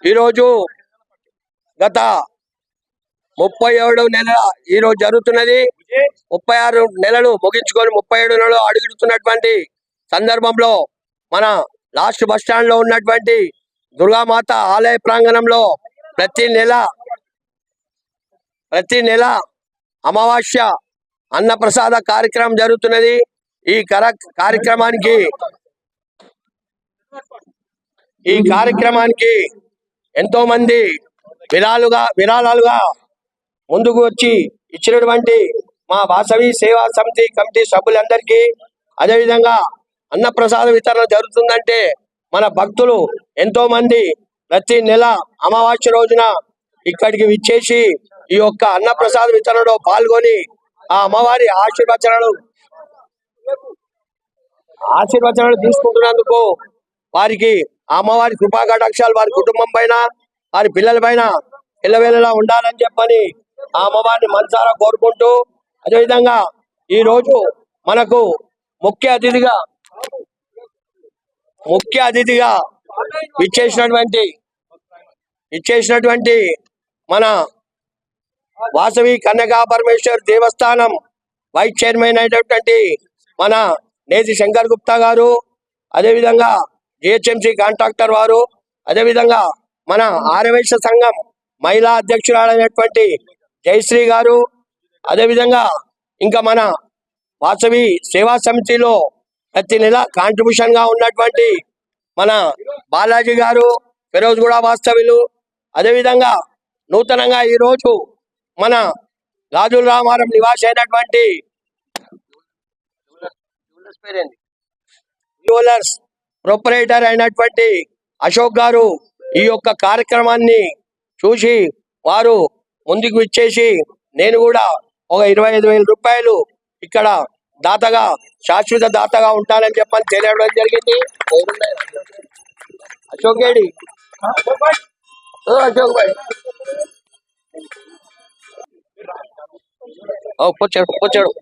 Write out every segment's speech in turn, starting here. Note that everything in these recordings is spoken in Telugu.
ఈరోజు గత ముప్పై ఏడు నెల ఈరోజు జరుగుతున్నది. ముప్పై ఆరు నెలలు ముగించుకొని ముప్పై ఏడు నెలలు అడుగుతున్నటువంటి సందర్భంలో మన లాస్ట్ బస్ స్టాండ్లో ఉన్నటువంటి దుర్గామాత ఆలయ ప్రాంగణంలో ప్రతి నెల ప్రతి నెల అమావాస్య అన్నప్రసాద కార్యక్రమం జరుగుతున్నది. ఈ కార్యక్రమానికి ఈ కార్యక్రమానికి ఎంతో మంది విరాలుగా విరాళాలుగా ముందుకు వచ్చి ఇచ్చినటువంటి మా వాసవి సేవా సమితి కమిటీ సభ్యులందరికీ అదేవిధంగా అన్నప్రసాద వితరణ జరుగుతుందంటే మన భక్తులు ఎంతో మంది ప్రతి నెల అమావాస్య రోజున ఇక్కడికి విచ్చేసి ఈ యొక్క అన్నప్రసాద వితరణలో పాల్గొని ఆ అమ్మవారి ఆశీర్వచనాలు ఆశీర్వచనాలు తీసుకుంటున్నందుకు వారికి అమ్మవారి కృపాకటాక్షాలు వారి కుటుంబం పైన వారి పిల్లల పైన ఇళ్ళవేళలా ఉండాలని చెప్పని ఆ అమ్మవారిని మనసారా కోరుకుంటూ అదేవిధంగా ఈ రోజు మనకు ముఖ్య అతిథిగా ముఖ్య అతిథిగా ఇచ్చేసినటువంటి ఇచ్చేసినటువంటి మన వాసవి కన్యకా పరమేశ్వర్ దేవస్థానం వైస్ చైర్మన్ అయినటువంటి మన నేతి శంకర్ గుప్తా గారు అదేవిధంగా జిహెచ్ఎంసి కాంట్రాక్టర్ వారు. అదేవిధంగా మన ఆర్యవైశ్య సంఘం మహిళా అధ్యక్షురాలైనటువంటి జయశ్రీ గారు. అదేవిధంగా ఇంకా మన వాసవి సేవా సమితిలో ప్రతి నెల కాంట్రిబ్యూషన్గా ఉన్నటువంటి మన బాలాజీ గారు ఫిరోజ్ కూడా వాస్తవ్యులు. అదేవిధంగా నూతనంగా ఈ రోజు మన గాజుల రామారం నివాసి అయినటువంటి జ్యువెలర్స్ ప్రొపరేటర్ అయినటువంటి అశోక్ గారు ఈ యొక్క కార్యక్రమాన్ని చూసి వారు ముందుకు ఇచ్చేసి నేను కూడా ఒక ఇరవై ఐదు వేల రూపాయలు ఇక్కడ దాతగా శాశ్వత దాతగా ఉంటానని చెప్పని తెలియడం జరిగింది. అశోక్ గేడి అశోక్ భాయ్ కూర్చోడు కూర్చోడు.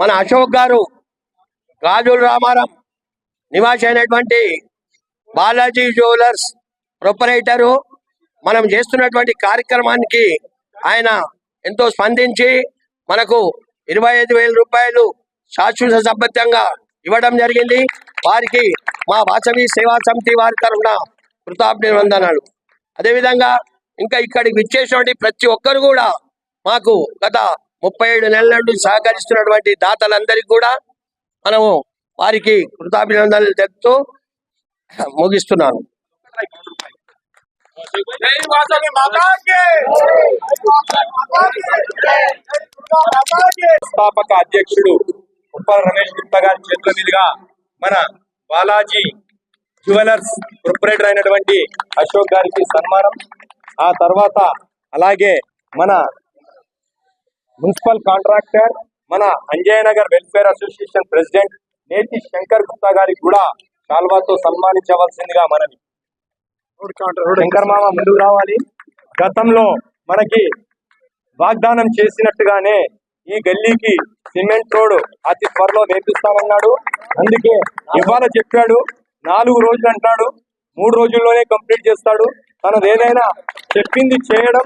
మన అశోక్ గారు రాజుల రామారం నివాసి అయినటువంటి బాలాజీ జ్యువెలర్స్ ప్రొపరేటరు. మనం చేస్తున్నటువంటి కార్యక్రమానికి ఆయన ఎంతో స్పందించి మనకు ఇరవై ఐదు వేల రూపాయలు శాశ్వత సభ్యత్వంగా ఇవ్వడం జరిగింది. వారికి మా వాసవి సేవా సమితి వారి తరఫున కృతాభివందనాలు అదేవిధంగా ఇంకా ఇక్కడికి విచ్చేసినటువంటి ప్రతి ఒక్కరు కూడా మాకు గత ముప్పై ఏడు నెలల నుండి సహకరిస్తున్నటువంటి దాతలందరికీ కూడా మనము వారికి కృతాభినందనలు తెలుపుతూ ముగిస్తున్నాను. స్థాపక అధ్యక్షుడు ఉప్పల రమేష్ గుప్తా గారి చేతుల మీదుగా మన బాలాజీ జ్యువెలర్స్ ప్రొపరేటర్ అయినటువంటి అశోక్ గారికి సన్మానం. ఆ తర్వాత అలాగే మన మున్సిపల్ కాంట్రాక్టర్ మన Anjay Nagar welfare association president Neti Shankar Gupta గారికి కూడా కాల్వాతో సన్మానించవలసిందిగా మనవి. శంకర్ మామ ముందుకు రావాలి. గతంలో మనకి వాగ్దానం చేసినట్టుగానే ఈ గల్లీకి సిమెంట్ రోడ్ అతి త్వరలో వేపిస్తానన్నాడు అందుకే ఇవాళ చెప్పాడు నాలుగు రోజులు అంటాడు మూడు రోజుల్లోనే కంప్లీట్ చేస్తాడు. తనది ఏదైనా చెప్పింది చేయడం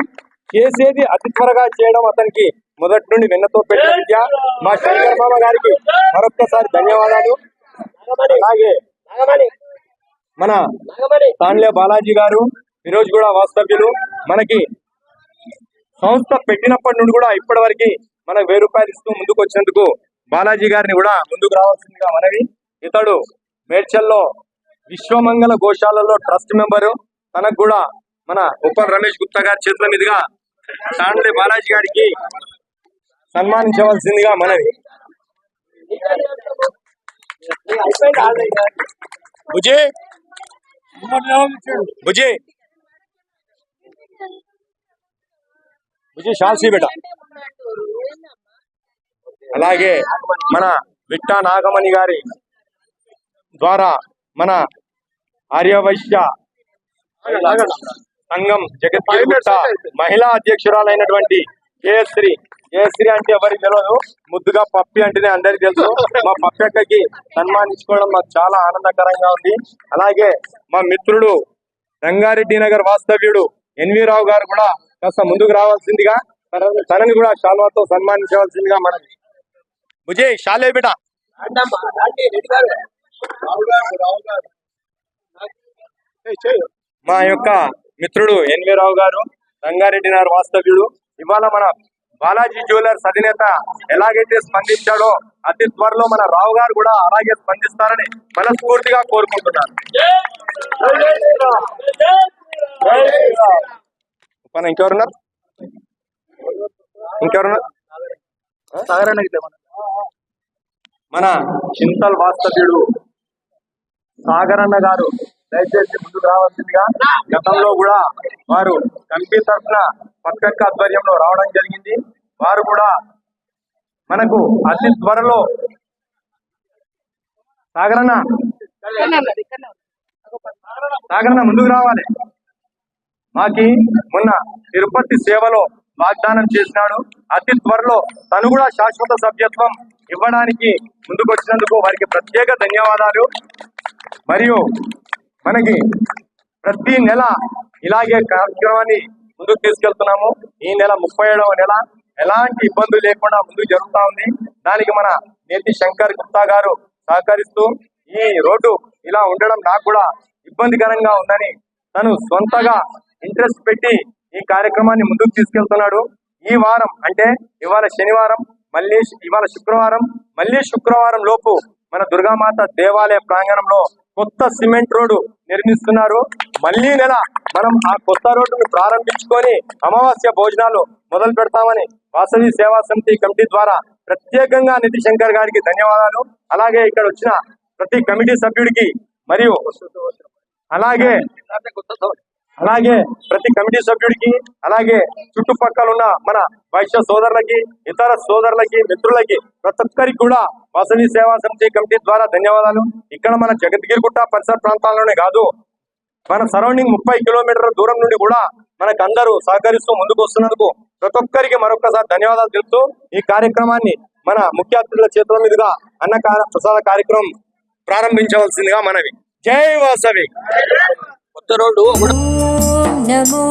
చేసేది అతి త్వరగా చేయడం అతనికి మొదటి నుండి వెన్నతో పెట్టిన విద్య మా శంకర్ మామ గారికి మరొక్కసారి ధన్యవాదాలు. అలాగే మన తాన్లే బాలాజీ గారు ఈరోజు కూడా వాస్తవ్యులు. మనకి సంస్థ పెట్టినప్పటి నుండి కూడా ఇప్పటి వరకు మనకు వెయ్యి రూపాయలు ఇస్తూ ముందుకు వచ్చినందుకు బాలాజీ గారిని కూడా ముందుకు రావాల్సిందిగా మనవి. ఇతడు మేడ్చల్లో విశ్వమంగళ గోశాలలో ట్రస్ట్ మెంబరు. తనకు కూడా మన ఉప్పల్ రమేష్ గుప్తా గారి చేతుల మీదుగా తాండ్రి బాలాజీ గారికి సన్మానించవలసిందిగా మనవి. బుజే బుజే బుజే షాల్సీ బేట. అలాగే మన విట్టా నాగమణి గారి ద్వారా మన ఆర్యవైశ్య సంఘం జగత్ మహిళా అధ్యక్షురాలైనటువంటి జయశ్రీ జయశ్రీ అంటే ఎవరికి తెలియదు ముద్దుగా పప్పి అంటేనే అందరికి తెలుసు. మా పప్పి అక్కకి సన్మానించుకోవడం మాకు చాలా ఆనందకరంగా ఉంది. అలాగే మా మిత్రుడు రంగారెడ్డి నగర్ వాస్తవ్యుడు ఎన్వి రావు గారు కూడా కాస్త ముందుకు రావాల్సిందిగా తన- తనని కూడా శాల్వాతో సన్మానించవలసిందిగా మనకి విజయ్ శాలే బిడ్డ. మా యొక్క మిత్రుడు ఎన్వి రావు గారు రంగారెడ్డి నగర్ వాస్తవ్యుడు. ఇవాళ మన బాలాజీ జ్యువెలర్స్ అధినేత ఎలాగైతే స్పందించాడో అతి త్వరలో మన రావు గారు కూడా అలాగే స్పందిస్తారని మనస్ఫూర్తిగా కోరుకుంటున్నాను. మన ఇంకెవరున్నారు? ఇంకెవరున్నారు? మన చింతల్ వాస్తవ్యుడు సాగరన్న గారు దయచేసి ముందుకు రావాల్సిందిగా గతంలో కూడా వారు కమిటీ తరఫున పక్కక్క ఆధ్వర్యంలో రావడం జరిగింది. వారు కూడా మనకు అతి త్వరలో సాగరన్న సాగరన్న ముందుకు రావాలి. మాకి మొన్న తిరుపతి సేవలో వాగ్దానం చేసినాడు. అతి త్వరలో తను కూడా శాశ్వత సభ్యత్వం ఇవ్వడానికి ముందుకు వచ్చినందుకు వారికి ప్రత్యేక ధన్యవాదాలు. మరియు మనకి ప్రతి నెల ఇలాగే కార్యక్రమాన్ని ముందుకు తీసుకెళ్తున్నాము. ఈ నెల ముప్పై ఏడవ నెల. ఎలాంటి ఇబ్బందులు లేకుండా ముందుకు జరుగుతా ఉంది. దానికి మన నేతి శంకర్ గుప్తా గారు సహకరిస్తూ ఈ రోడ్డు ఇలా ఉండడం నాకు కూడా ఇబ్బందికరంగా ఉందని తను సొంతగా ఇంట్రెస్ట్ పెట్టి ఈ కార్యక్రమాన్ని ముందుకు తీసుకెళ్తున్నాడు. ఈ వారం అంటే ఇవాళ శనివారం మళ్ళీ ఇవాళ శుక్రవారం మళ్ళీ శుక్రవారం లోపు మన దుర్గామాత దేవాలయ ప్రాంగణంలో కొత్త సిమెంట్ రోడ్డు నిర్మిస్తున్నారు. మళ్ళీ నెల మనం ఆ కొత్త రోడ్డును ప్రారంభించుకొని అమావాస్య భోజనాలు మొదలు పెడతామని వాసవి సేవా సమితి కమిటీ ద్వారా ప్రత్యేకంగా నితి శంకర్ గారికి ధన్యవాదాలు. అలాగే ఇక్కడ వచ్చిన ప్రతి కమిటీ సభ్యుడికి మరియు అలాగే అలాగే ప్రతి కమిటీ సభ్యుడికి అలాగే చుట్టుపక్కల ఉన్న మన వైశ్య సోదరులకి ఇతర సోదరులకి మిత్రులకి ప్రతి ఒక్కరికి కూడా వసతి సేవా సమితి కమిటీ ద్వారా ధన్యవాదాలు. ఇక్కడ మన జగద్గిరిగుట్ట పరిసర ప్రాంతాల్లోనే కాదు మన సరౌండింగ్ ముప్పై కిలోమీటర్ల దూరం నుండి కూడా మనకు అందరూ సహకరిస్తూ ముందుకు వస్తున్నందుకు ప్రతి ఒక్కరికి మరొకసారి ధన్యవాదాలు తెలుపుతూ ఈ కార్యక్రమాన్ని మన ముఖ్య అతిథుల చేతుల మీదుగా అన్న ప్రసాద కార్యక్రమం ప్రారంభించవలసిందిగా మనవి. జై వాసవి! కొత్త రోడ్డు నమో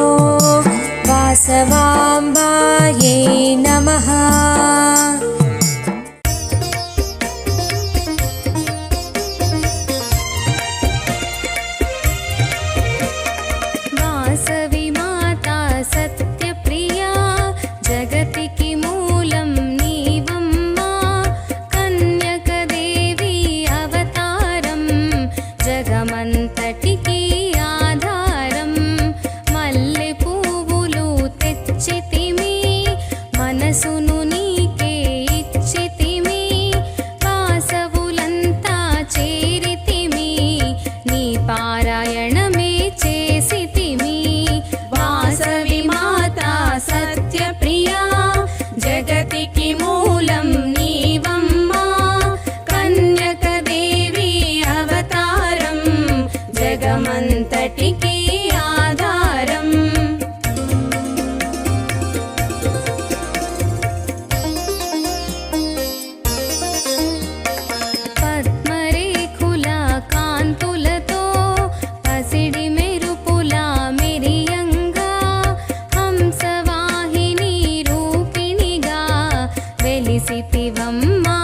వాసవాంబాయే నమః. su. அம்மா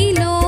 మదిలో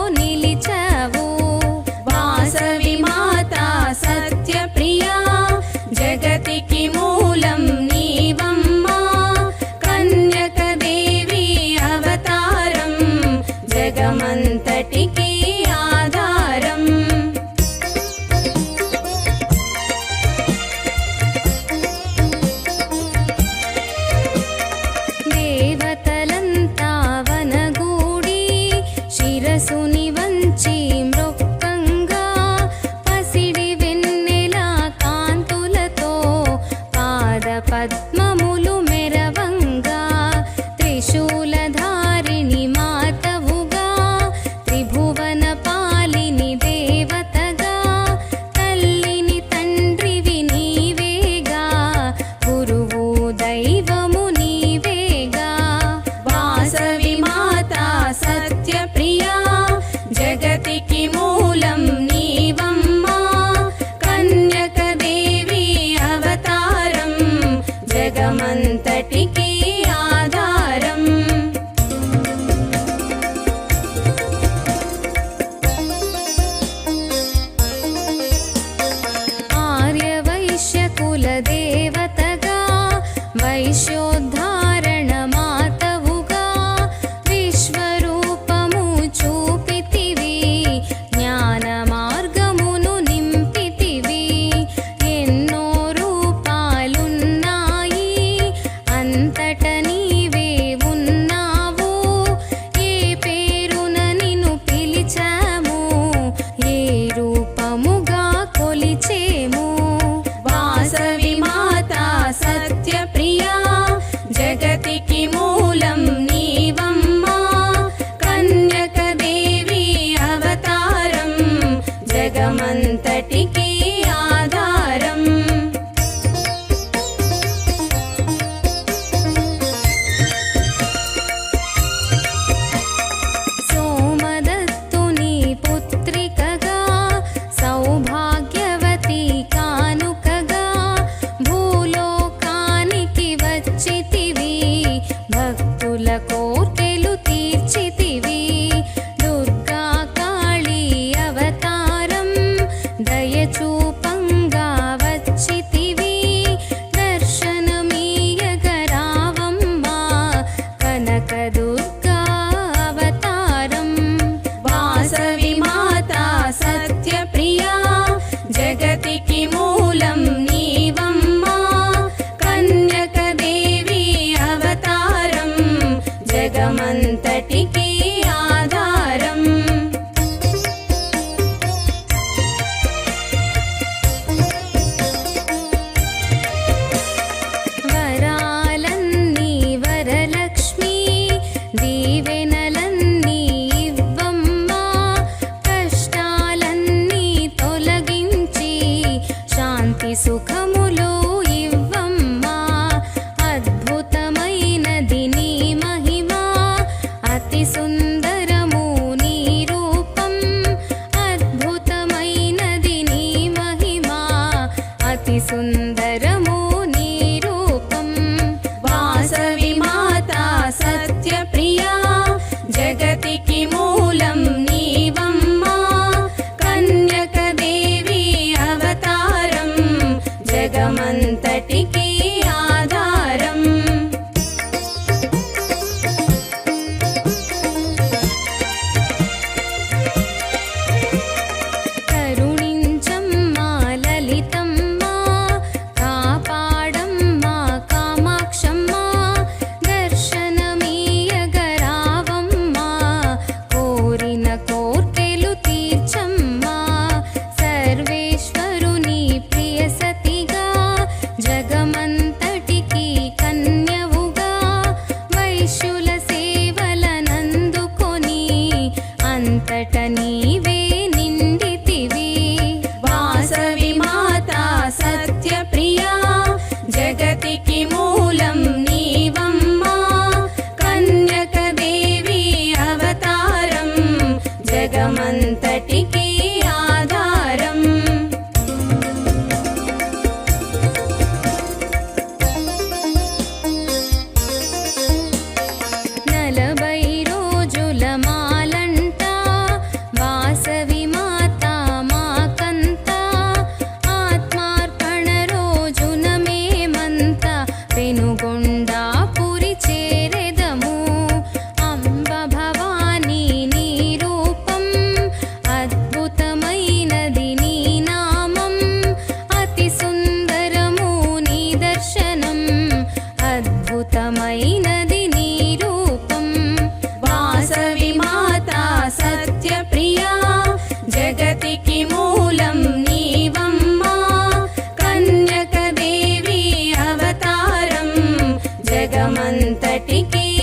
Be.